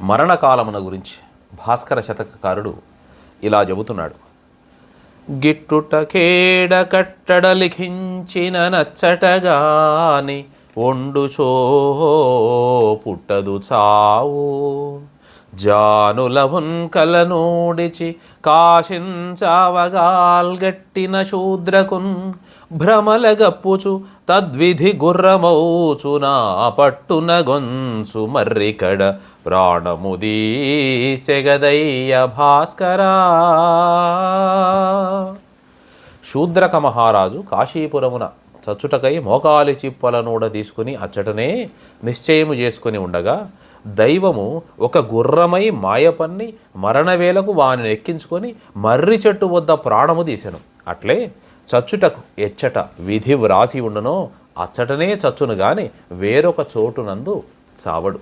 మరణకాలమున గురించి భాస్కర శతకకారుడు ఇలా చెబుతున్నాడు. గిట్టుట కేడ కట్టడ లిఖించిన నచ్చటగాని ఒండుచో పుట్టదు చావు. జానుల కలనోడిచి కాశించావగాల్గట్టిన శూద్రకున్ భ్రమల గప్పుచు తద్విధి గుర్రమౌచు నా పట్టున గొంచు మర్రికడ ప్రాణముదీసెగదయ్య భాస్కరా. శూద్రక మహారాజు కాశీపురమున చచ్చుటకై మోకాలి చిప్పల నూడ తీసుకుని అచ్చటనే నిశ్చయము చేసుకుని ఉండగా దైవము ఒక గుర్రమై మాయపన్ని మరణవేలకు వాని ఎక్కించుకొని మర్రి చెట్టు వద్ద ప్రాణము తీసెను. అట్లే చచ్చుటకు ఎచ్చట విధి వ్రాసి ఉండునో అచ్చటనే చచ్చును గాని వేరొక చోటునందు చావడు.